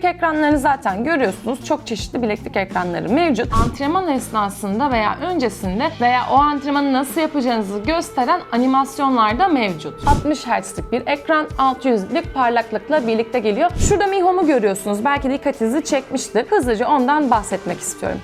Bileklik ekranlarını zaten görüyorsunuz. Çok çeşitli bileklik ekranları mevcut. Antrenman esnasında veya öncesinde veya o antrenmanı nasıl yapacağınızı gösteren animasyonlar da mevcut. 60 Hz'lik bir ekran 600'lük parlaklıkla birlikte geliyor. Şurada Mi Home'u görüyorsunuz. Belki dikkatinizi çekmiştir. Hızlıca ondan bahsetmek istiyorum.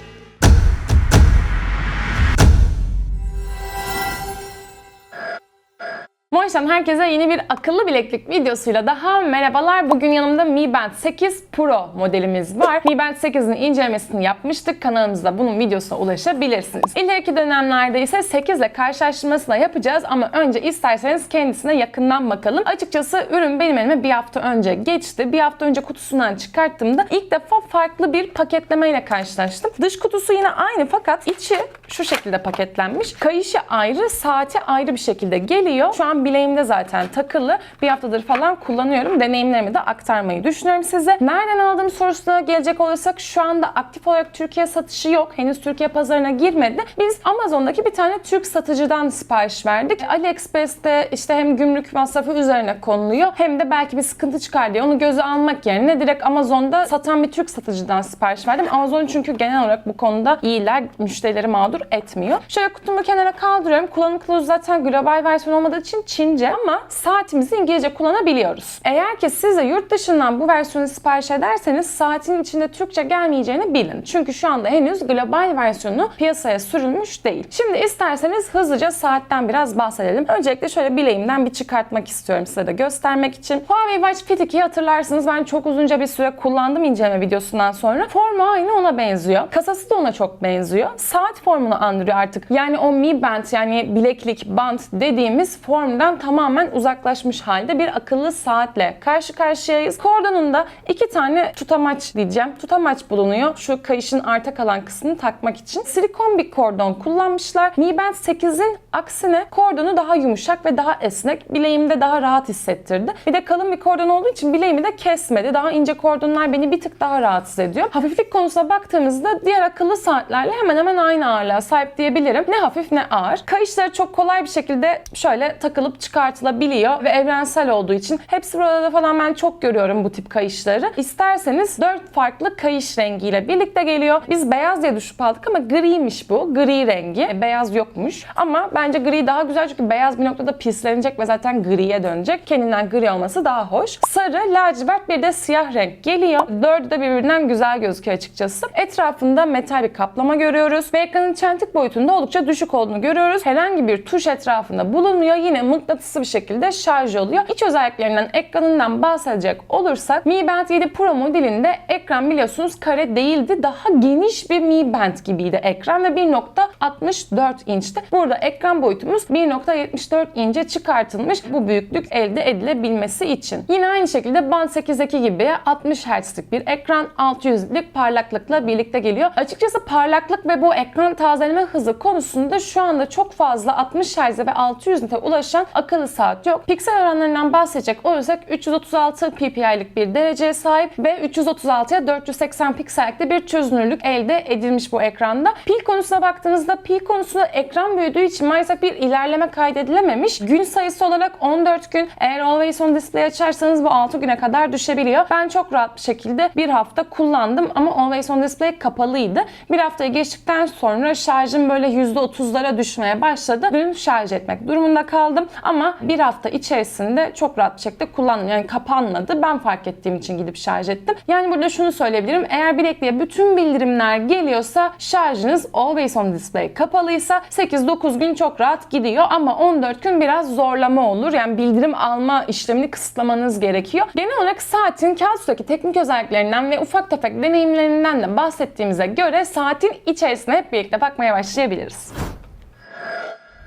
Moiş'ten herkese yeni bir akıllı bileklik videosuyla daha merhabalar. Bugün yanımda Mi Band 8 Pro modelimiz var. Mi Band 8'in incelemesini yapmıştık. Kanalımızda bunun videosuna ulaşabilirsiniz. İleriki dönemlerde ise 8 ile karşılaştırmasını yapacağız ama önce isterseniz kendisine yakından bakalım. Açıkçası ürün benim elime bir hafta önce geçti. Bir hafta önce kutusundan çıkarttığımda ilk defa farklı bir paketlemeyle karşılaştım. Dış kutusu yine aynı fakat içi şu şekilde paketlenmiş. Kayışı ayrı, saati ayrı bir şekilde geliyor. Şu an bileğimde zaten takılı. Bir haftadır falan kullanıyorum. Deneyimlerimi de aktarmayı düşünüyorum size. Nereden aldığım sorusuna gelecek olursak şu anda aktif olarak Türkiye satışı yok. Henüz Türkiye pazarına girmedi. Biz Amazon'daki bir tane Türk satıcıdan sipariş verdik. AliExpress'te işte hem gümrük masrafı üzerine konuluyor hem de belki bir sıkıntı çıkar diye onu göze almak yerine direkt Amazon'da satan bir Türk satıcıdan sipariş verdim. Amazon çünkü genel olarak bu konuda iyiler. Müşterileri mağdur etmiyor. Şöyle kutumu kenara kaldırıyorum. Kullanım kılavuzu zaten global versiyon olmadığı için Çince ama saatimizi İngilizce kullanabiliyoruz. Eğer ki siz de yurt dışından bu versiyonu sipariş ederseniz saatin içinde Türkçe gelmeyeceğini bilin. Çünkü şu anda henüz global versiyonu piyasaya sürülmüş değil. Şimdi isterseniz hızlıca saatten biraz bahsedelim. Öncelikle şöyle bileğimden bir çıkartmak istiyorum size de göstermek için. Huawei Watch Fit 2'yi hatırlarsınız ben çok uzunca bir süre kullandım inceleme videosundan sonra. Formu aynı ona benziyor. Kasası da ona çok benziyor. Saat formunu andırıyor artık. Yani o Mi Band yani bileklik, band dediğimiz formdan tamamen uzaklaşmış halde bir akıllı saatle karşı karşıyayız. Kordonunda iki tane tutamaç diyeceğim. Tutamaç bulunuyor. Şu kayışın arta kalan kısmını takmak için. Silikon bir kordon kullanmışlar. Mi Band 8'in aksine kordonu daha yumuşak ve daha esnek. Bileğimde daha rahat hissettirdi. Bir de kalın bir kordon olduğu için bileğimi de kesmedi. Daha ince kordonlar beni bir tık daha rahatsız ediyor. Hafiflik konusuna baktığımızda diğer akıllı saatlerle hemen hemen aynı ağırlığa sahip diyebilirim. Ne hafif ne ağır. Kayışları çok kolay bir şekilde şöyle takılıp çıkartılabiliyor ve evrensel olduğu için hepsi burada falan ben çok görüyorum bu tip kayışları. İsterseniz 4 farklı kayış rengiyle birlikte geliyor. Biz beyaz diye düşüp aldık ama griymiş bu. Gri rengi. E, beyaz yokmuş. Ama bence gri daha güzel çünkü beyaz bir noktada pislenecek ve zaten griye dönecek. Kendinden gri olması daha hoş. Sarı, lacivert bir de siyah renk geliyor. Dördü de birbirinden güzel gözüküyor açıkçası. Etrafında metal bir kaplama görüyoruz ve çentik boyutunda oldukça düşük olduğunu görüyoruz. Herhangi bir tuş etrafında bulunmuyor. Yine mıknatıslı bir şekilde şarj oluyor. İç özelliklerinden, ekranından bahsedecek olursak Mi Band 7 Pro modelinde ekran biliyorsunuz kare değildi. Daha geniş bir Mi Band gibiydi ekran ve 1.64 inçti. Burada ekran boyutumuz 1.74 ince çıkartılmış bu büyüklük elde edilebilmesi için. Yine aynı şekilde Band 8'deki gibi 60 Hz'lik bir ekran 600'lük parlaklıkla birlikte geliyor. Açıkçası parlaklık ve bu ekran tazeleme hızı konusunda şu anda çok fazla 60 Hz ve 600 nite ulaşan akıllı saat yok. Piksel oranlarından bahsedecek olursak 336 ppi'lik bir dereceye sahip ve 336'ya 480 piksellikte bir çözünürlük elde edilmiş bu ekranda. Pil konusuna baktığınızda pil konusunda ekran büyüdüğü için maalesef bir ilerleme kaydedilememiş. Gün sayısı olarak 14 gün. Eğer Always On Display açarsanız bu 6 güne kadar düşebiliyor. Ben çok rahat bir şekilde bir hafta kullandım ama Always On Display kapalıydı. Bir haftayı geçtikten sonra şarjım böyle %30'lara düşmeye başladı. Dün şarj etmek durumunda kaldım ama bir hafta içerisinde çok rahat bir şekilde kullandım. Yani kapanmadı. Ben fark ettiğim için gidip şarj ettim. Yani burada şunu söyleyebilirim. Eğer bilekliğe bütün bildirimler geliyorsa şarjınız Always On Display kapalıysa 8-9 gün çok rahat gidiyor ama 14 gün biraz zorlama olur. Yani bildirim alma işlemini kısıtlamanız gerekiyor. Genel olarak saatin kağıt teknik özelliklerinden ve ufak tefek deneyimlerinden de bahsettiğimize göre saatin içerisine hep birlikte bakmaya başlayabiliriz.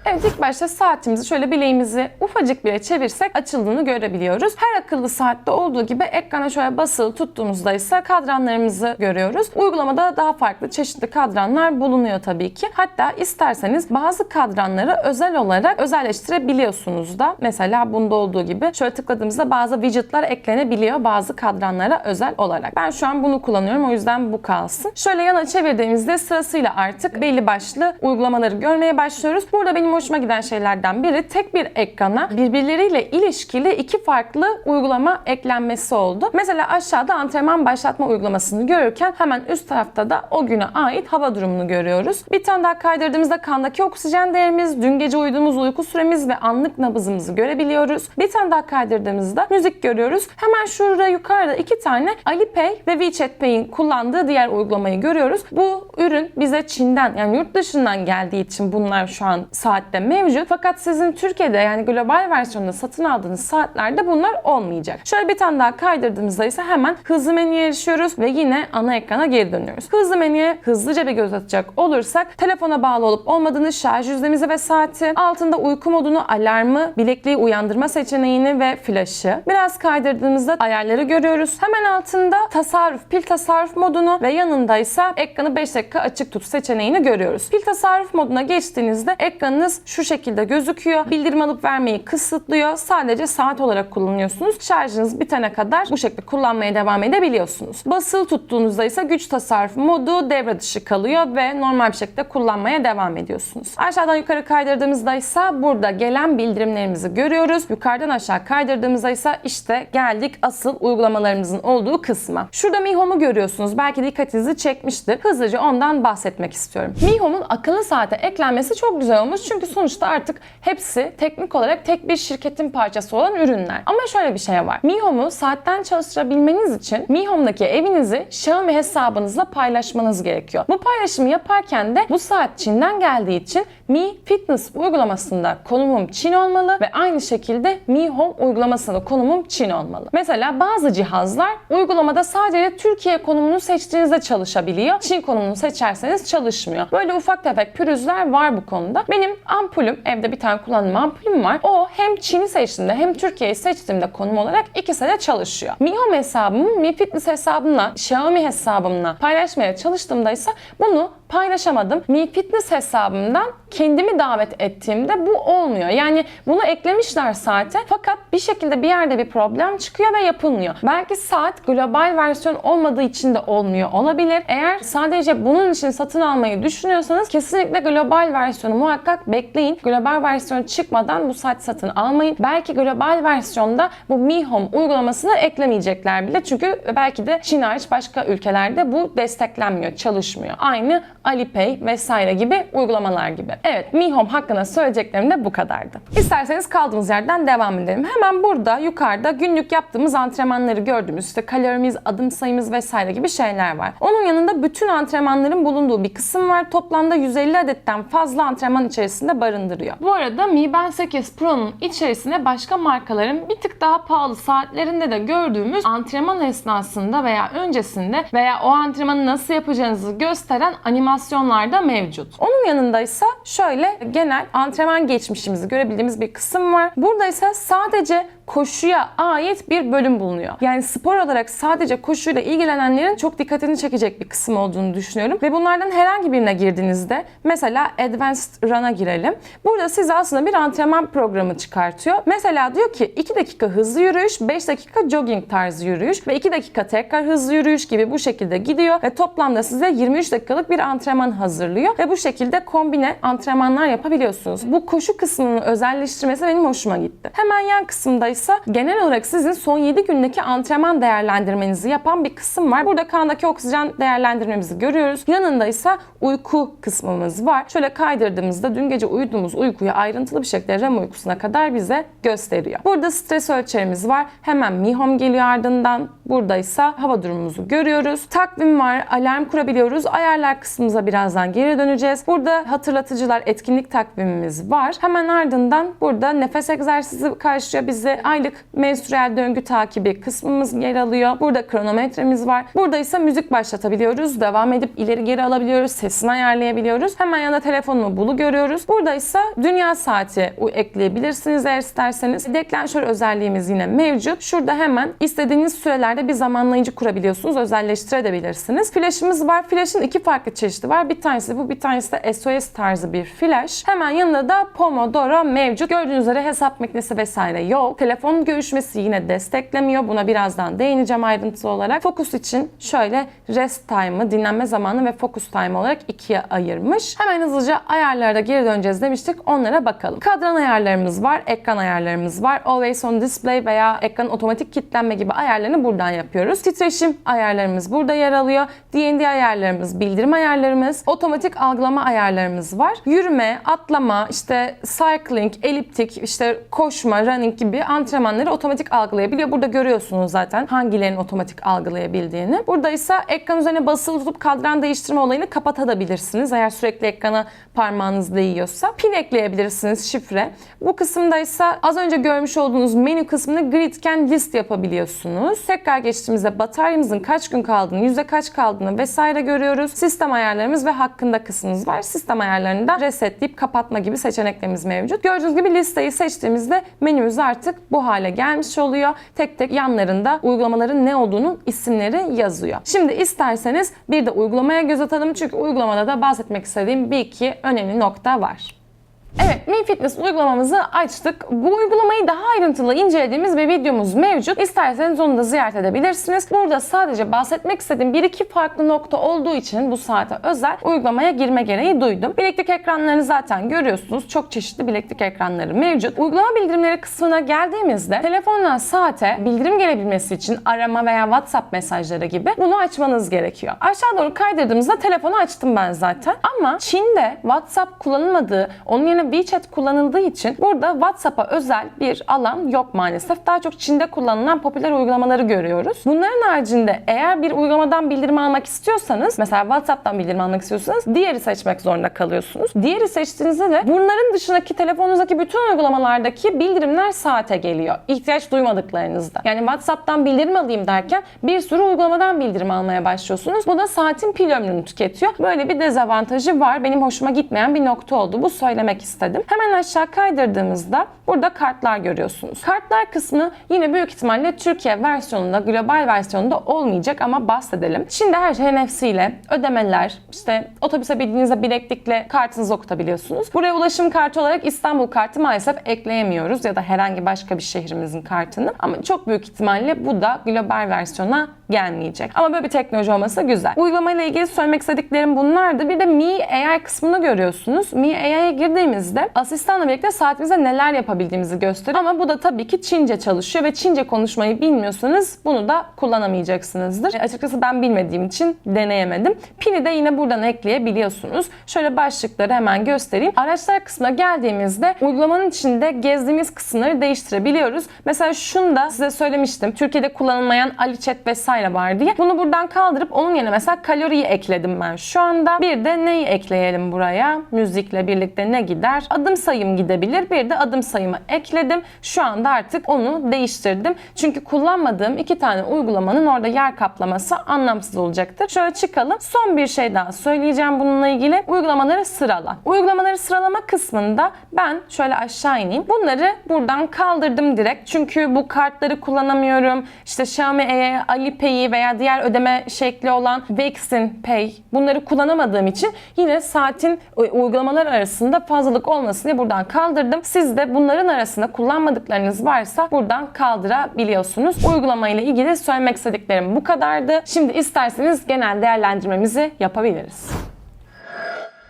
Evet ilk başta saatimizi şöyle bileğimizi ufacık bile çevirsek açıldığını görebiliyoruz. Her akıllı saatte olduğu gibi ekrana şöyle basılı tuttuğumuzda ise kadranlarımızı görüyoruz. Uygulamada daha farklı çeşitli kadranlar bulunuyor tabii ki. Hatta isterseniz bazı kadranları özel olarak özelleştirebiliyorsunuz da. Mesela bunda olduğu gibi şöyle tıkladığımızda bazı widgetler eklenebiliyor bazı kadranlara özel olarak. Ben şu an bunu kullanıyorum o yüzden bu kalsın. Şöyle yana çevirdiğimizde sırasıyla artık belli başlı uygulamaları görmeye başlıyoruz. Burada benim benim hoşuma giden şeylerden biri tek bir ekrana birbirleriyle ilişkili iki farklı uygulama eklenmesi oldu. Mesela aşağıda antrenman başlatma uygulamasını görürken hemen üst tarafta da o güne ait hava durumunu görüyoruz. Bir tane daha kaydırdığımızda kandaki oksijen değerimiz, dün gece uyuduğumuz uyku süremiz ve anlık nabızımızı görebiliyoruz. Bir tane daha kaydırdığımızda müzik görüyoruz. Hemen şurada yukarıda iki tane Alipay ve WeChat Pay'in kullandığı diğer uygulamayı görüyoruz. Bu ürün bize Çin'den yani yurt dışından geldiği için bunlar şu an saatte mevcut. Fakat sizin Türkiye'de yani global versiyonda satın aldığınız saatlerde bunlar olmayacak. Şöyle bir tane daha kaydırdığımızda ise hemen hızlı menüye erişiyoruz ve yine ana ekrana geri dönüyoruz. Hızlı menüye hızlıca bir göz atacak olursak telefona bağlı olup olmadığını, şarj yüzdemizi ve saati, altında uyku modunu, alarmı, bilekliği uyandırma seçeneğini ve flaşı. Biraz kaydırdığımızda ayarları görüyoruz. Hemen altında tasarruf, pil tasarruf modunu ve yanında ise ekranı 5 dakika açık tut seçeneğini görüyoruz. Pil tasarruf moduna geçtiğinizde ekranınız şu şekilde gözüküyor. Bildirim alıp vermeyi kısıtlıyor. Sadece saat olarak kullanıyorsunuz. Şarjınız bitene kadar bu şekilde kullanmaya devam edebiliyorsunuz. Basılı tuttuğunuzda ise güç tasarruf modu devre dışı kalıyor ve normal bir şekilde kullanmaya devam ediyorsunuz. Aşağıdan yukarı kaydırdığımızda ise burada gelen bildirimlerimizi görüyoruz. Yukarıdan aşağı kaydırdığımızda ise işte geldik asıl uygulamalarımızın olduğu kısma. Şurada Mi Home'u görüyorsunuz. Belki dikkatinizi çekmiştir. Hızlıca ondan bahsetmek istiyorum. Mi Home'un akıllı saate eklenmesi çok güzel olmuş. Çünkü sonuçta artık hepsi teknik olarak tek bir şirketin parçası olan ürünler. Ama şöyle bir şey var. Mi Home'u saatten çalıştırabilmeniz için Mi Home'daki evinizi Xiaomi hesabınızla paylaşmanız gerekiyor. Bu paylaşımı yaparken de bu saat Çin'den geldiği için Mi Fitness uygulamasında konumum Çin olmalı ve aynı şekilde Mi Home uygulamasında konumum Çin olmalı. Mesela bazı cihazlar uygulamada sadece Türkiye konumunu seçtiğinizde çalışabiliyor. Çin konumunu seçerseniz çalışmıyor. Böyle ufak tefek pürüzler var bu konuda. Benim ampulüm, evde bir tane kullandığım ampulüm var. O hem Çin'i seçtiğimde hem Türkiye'yi seçtiğimde konum olarak ikisi de çalışıyor. Mi Home hesabımı Mi Fitness hesabımla, Xiaomi hesabımla paylaşmaya çalıştığımda ise bunu paylaşamadım. Mi Fitness hesabımdan kendimi davet ettiğimde bu olmuyor. Yani bunu eklemişler saate fakat bir şekilde bir yerde bir problem çıkıyor ve yapılmıyor. Belki saat global versiyon olmadığı için de olmuyor olabilir. Eğer sadece bunun için satın almayı düşünüyorsanız kesinlikle global versiyonu muhakkak bekleyin. Global versiyon çıkmadan bu saat satın almayın. Belki global versiyonda bu Mi Home uygulamasını eklemeyecekler bile. Çünkü belki de Çin hariç başka ülkelerde bu desteklenmiyor, çalışmıyor. Aynı Alipay vesaire gibi uygulamalar gibi. Evet, Mi Home hakkında söyleyeceklerim de bu kadardı. İsterseniz kaldığımız yerden devam edelim. Hemen burada yukarıda günlük yaptığımız antrenmanları gördüğümüz işte kalorimiz, adım sayımız vesaire gibi şeyler var. Onun yanında bütün antrenmanların bulunduğu bir kısım var. Toplamda 150 adetten fazla antrenman içerisinde barındırıyor. Bu arada Mi Band 8 Pro'nun içerisinde başka markaların bir tık daha pahalı saatlerinde de gördüğümüz antrenman esnasında veya öncesinde veya o antrenmanı nasıl yapacağınızı gösteren animasyonlar da mevcut. Onun yanında ise şöyle genel antrenman geçmişimizi görebildiğimiz bir kısım var. Burada ise sadece koşuya ait bir bölüm bulunuyor. Yani spor olarak sadece koşuyla ilgilenenlerin çok dikkatini çekecek bir kısım olduğunu düşünüyorum. Ve bunlardan herhangi birine girdiğinizde mesela Advanced Run'a girelim. Burada size aslında bir antrenman programı çıkartıyor. Mesela diyor ki 2 dakika hızlı yürüyüş, 5 dakika jogging tarzı yürüyüş ve 2 dakika tekrar hızlı yürüyüş gibi bu şekilde gidiyor ve toplamda size 23 dakikalık bir antrenman hazırlıyor ve bu şekilde kombine antrenmanlar yapabiliyorsunuz. Bu koşu kısmının özelleştirmesi benim hoşuma gitti. Hemen yan kısımda ise genel olarak sizin son 7 gündeki antrenman değerlendirmenizi yapan bir kısım var. Burada kandaki oksijen değerlendirmemizi görüyoruz. Yanında ise uyku kısmımız var. Şöyle kaydırdığımızda dün gece uyuduğumuz uykuyu ayrıntılı bir şekilde REM uykusuna kadar bize gösteriyor. Burada stres ölçerimiz var. Hemen Mi Home geliyor ardından. Burada ise hava durumumuzu görüyoruz. Takvim var, alarm kurabiliyoruz. Ayarlar kısmımıza birazdan geri döneceğiz. Burada hatırlatıcılar, etkinlik takvimimiz var. Hemen ardından burada nefes egzersizi karşılıyor bize. Aylık menstrüel döngü takibi kısmımız yer alıyor. Burada kronometremiz var. Burada ise müzik başlatabiliyoruz. Devam edip ileri geri alabiliyoruz. Sesini ayarlayabiliyoruz. Hemen yanında telefonumu bulu görüyoruz. Burada ise dünya saati ekleyebilirsiniz eğer isterseniz. Deklanşör özelliğimiz yine mevcut. Şurada hemen istediğiniz sürelerde bir zamanlayıcı kurabiliyorsunuz. Özelleştirebilirsiniz. Flash'ımız var. Flash'ın iki farklı çeşidi var. Bir tanesi bu, bir tanesi de SOS tarzı bir flash. Hemen yanında da Pomodoro mevcut. Gördüğünüz üzere hesap makinesi vesaire yok. Telefon görüşmesi yine desteklemiyor. Buna birazdan değineceğim ayrıntılı olarak. Focus için şöyle rest time'ı, dinlenme zamanı ve focus time olarak ikiye ayırmış. Hemen hızlıca ayarlara geri döneceğiz demiştik. Onlara bakalım. Kadran ayarlarımız var, ekran ayarlarımız var. Always on display veya ekran otomatik kilitlenme gibi ayarlarını buradan yapıyoruz. Titreşim ayarlarımız burada yer alıyor. D&D ayarlarımız, bildirim ayarlarımız, otomatik algılama ayarlarımız var. Yürüme, atlama, işte cycling, eliptik, işte koşma, running gibi antrenmanları otomatik algılayabiliyor. Burada görüyorsunuz zaten hangilerinin otomatik algılayabildiğini. Burada ise ekran üzerine basılı tutup kadran değiştirme olayını kapatabilirsiniz. Eğer sürekli ekrana parmağınız değiyorsa. Pin ekleyebilirsiniz şifre. Bu kısımda ise az önce görmüş olduğunuz menü kısmını gridken list yapabiliyorsunuz. Tekrar geçtiğimizde bataryamızın kaç gün kaldığını, yüzde kaç kaldığını vesaire görüyoruz. Sistem ayarlarımız ve hakkında kısmımız var. Sistem ayarlarında resetleyip kapatma gibi seçeneklerimiz mevcut. Gördüğünüz gibi listeyi seçtiğimizde menümüz artık bu hale gelmiş oluyor. Tek tek yanlarında uygulamaların ne olduğunun isimleri yazıyor. Şimdi isterseniz bir de uygulamaya göz atalım çünkü uygulamada da bahsetmek istediğim bir iki önemli nokta var. Evet, Mi Fitness uygulamamızı açtık. Bu uygulamayı daha ayrıntılı incelediğimiz bir videomuz mevcut. İsterseniz onu da ziyaret edebilirsiniz. Burada sadece bahsetmek istediğim bir iki farklı nokta olduğu için bu saate özel uygulamaya girme gereği duydum. Bileklik ekranlarını zaten görüyorsunuz. Çok çeşitli bileklik ekranları mevcut. Uygulama bildirimleri kısmına geldiğimizde telefondan saate bildirim gelebilmesi için arama veya WhatsApp mesajları gibi bunu açmanız gerekiyor. Aşağı doğru kaydırdığımızda telefonu açtım ben zaten. Ama Çin'de WhatsApp kullanılmadığı, onun yerine WeChat kullanıldığı için burada WhatsApp'a özel bir alan yok maalesef. Daha çok Çin'de kullanılan popüler uygulamaları görüyoruz. Bunların haricinde eğer bir uygulamadan bildirim almak istiyorsanız, mesela WhatsApp'tan bildirim almak istiyorsanız diğeri seçmek zorunda kalıyorsunuz. Diğeri seçtiğinizde de bunların dışındaki telefonunuzdaki bütün uygulamalardaki bildirimler saate geliyor. İhtiyaç duymadıklarınızda. Yani WhatsApp'tan bildirim alayım derken bir sürü uygulamadan bildirim almaya başlıyorsunuz. Bu da saatin pil ömrünü tüketiyor. Böyle bir dezavantajı var. Benim hoşuma gitmeyen bir nokta oldu. Bu söylemek istedim. Hemen aşağı kaydırdığımızda burada kartlar görüyorsunuz. Kartlar kısmı yine büyük ihtimalle Türkiye versiyonunda, global versiyonunda olmayacak ama bahsedelim. Şimdi her şey NFC ile ödemeler, işte otobüse bindiğinizde bileklikle kartınızı okutabiliyorsunuz. Buraya ulaşım kartı olarak İstanbul kartı maalesef ekleyemiyoruz ya da herhangi başka bir şehrimizin kartını. Ama çok büyük ihtimalle bu da global versiyona gelmeyecek. Ama böyle bir teknoloji olması güzel. Uygulamayla ilgili söylemek istediklerim bunlardı. Bir de Mi AI kısmını görüyorsunuz. Mi AI'ye girdiğimizde asistanla birlikte saatimizde neler yapabildiğimizi gösteriyor. Ama bu da tabii ki Çince çalışıyor ve Çince konuşmayı bilmiyorsanız bunu da kullanamayacaksınızdır. E, açıkçası ben bilmediğim için deneyemedim. Pini de yine buradan ekleyebiliyorsunuz. Şöyle başlıkları hemen göstereyim. Araçlar kısmına geldiğimizde uygulamanın içinde gezdiğimiz kısımları değiştirebiliyoruz. Mesela şunu da size söylemiştim. Türkiye'de kullanılmayan AliChat vesaire var diye. Bunu buradan kaldırıp onun yerine mesela kaloriyi ekledim ben şu anda. Bir de neyi ekleyelim buraya? Müzikle birlikte ne gider? Adım sayım gidebilir. Bir de adım sayımı ekledim. Şu anda artık onu değiştirdim. Çünkü kullanmadığım iki tane uygulamanın orada yer kaplaması anlamsız olacaktır. Şöyle çıkalım. Son bir şey daha söyleyeceğim bununla ilgili. Uygulamaları sırala. Uygulamaları sıralama kısmında ben şöyle aşağı ineyim. Bunları buradan kaldırdım direkt. Çünkü bu kartları kullanamıyorum. İşte Xiaomi E'ye, Alipay'i veya diğer ödeme şekli olan Vexin Pay bunları kullanamadığım için yine saatin uygulamalar arasında fazlalık olmasın diye buradan kaldırdım. Siz de bunların arasında kullanmadıklarınız varsa buradan kaldırabiliyorsunuz. Uygulama ile ilgili söylemek istediklerim bu kadardı. Şimdi isterseniz genel değerlendirmemizi yapabiliriz.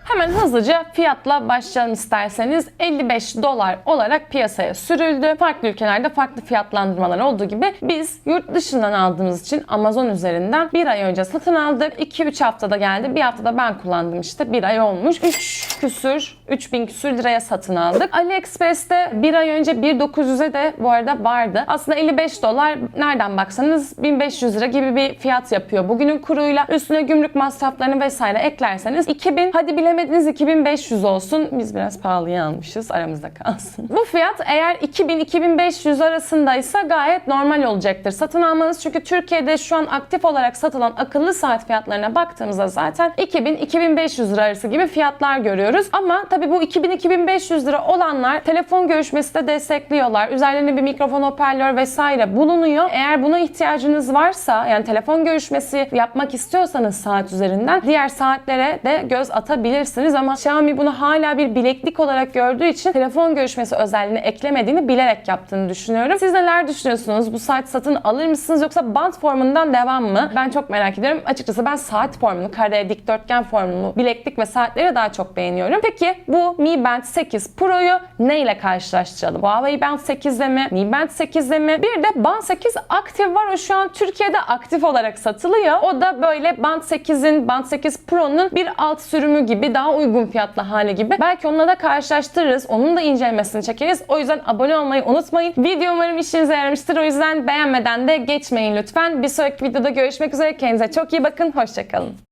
Hemen hızlıca fiyatla başlayalım isterseniz. 55 dolar olarak piyasaya sürüldü. Farklı ülkelerde farklı fiyatlandırmalar olduğu gibi biz yurt dışından aldığımız için Amazon üzerinden bir ay önce satın aldık. 2-3 haftada geldi. Bir haftada ben kullandım işte. Bir ay olmuş. 3 küsür, 3000 küsür liraya satın aldık. AliExpress'te bir ay önce 1.900'e de bu arada vardı. Aslında 55 dolar nereden baksanız 1500 lira gibi bir fiyat yapıyor. Bugünün kuruyla üstüne gümrük masraflarını vesaire eklerseniz 2000 hadi bilemediniz 2500 olsun. Biz biraz pahalıya almışız. Aramızda kalsın. Bu fiyat eğer 2000-2500 arasındaysa gayet normal olacaktır. Satın almanız çünkü Türkiye'de şu an aktif olarak satılan akıllı saat fiyatlarına baktığımızda zaten 2000-2500 lira arası gibi fiyatlar görüyoruz. Ama tabii bu 2000-2500 lira olanlar telefon görüşmesi de destekliyorlar. Üzerlerine bir mikrofon, hoparlör vesaire bulunuyor. Eğer buna ihtiyacınız varsa yani telefon görüşmesi yapmak istiyorsanız saat üzerinden diğer saatlere de göz atabilirsiniz alabilirsiniz ama Xiaomi bunu hala bir bileklik olarak gördüğü için telefon görüşmesi özelliğini eklemediğini bilerek yaptığını düşünüyorum. Siz neler düşünüyorsunuz? Bu saat satın alır mısınız yoksa band formundan devam mı? Ben çok merak ediyorum. Açıkçası ben saat formunu, kare, dikdörtgen formunu, bileklik ve saatleri daha çok beğeniyorum. Peki bu Mi Band 8 Pro'yu neyle karşılaştıralım? Huawei Band 8'de mi? Mi Band 8'de mi? Bir de Band 8 aktif var. O şu an Türkiye'de aktif olarak satılıyor. O da böyle Band 8'in, Band 8 Pro'nun bir alt sürümü gibi daha uygun fiyatlı hali gibi. Belki onunla da karşılaştırırız. Onun da incelemesini çekeriz. O yüzden abone olmayı unutmayın. Video umarım işinize yaramıştır. O yüzden beğenmeden de geçmeyin lütfen. Bir sonraki videoda görüşmek üzere. Kendinize çok iyi bakın. Hoşçakalın.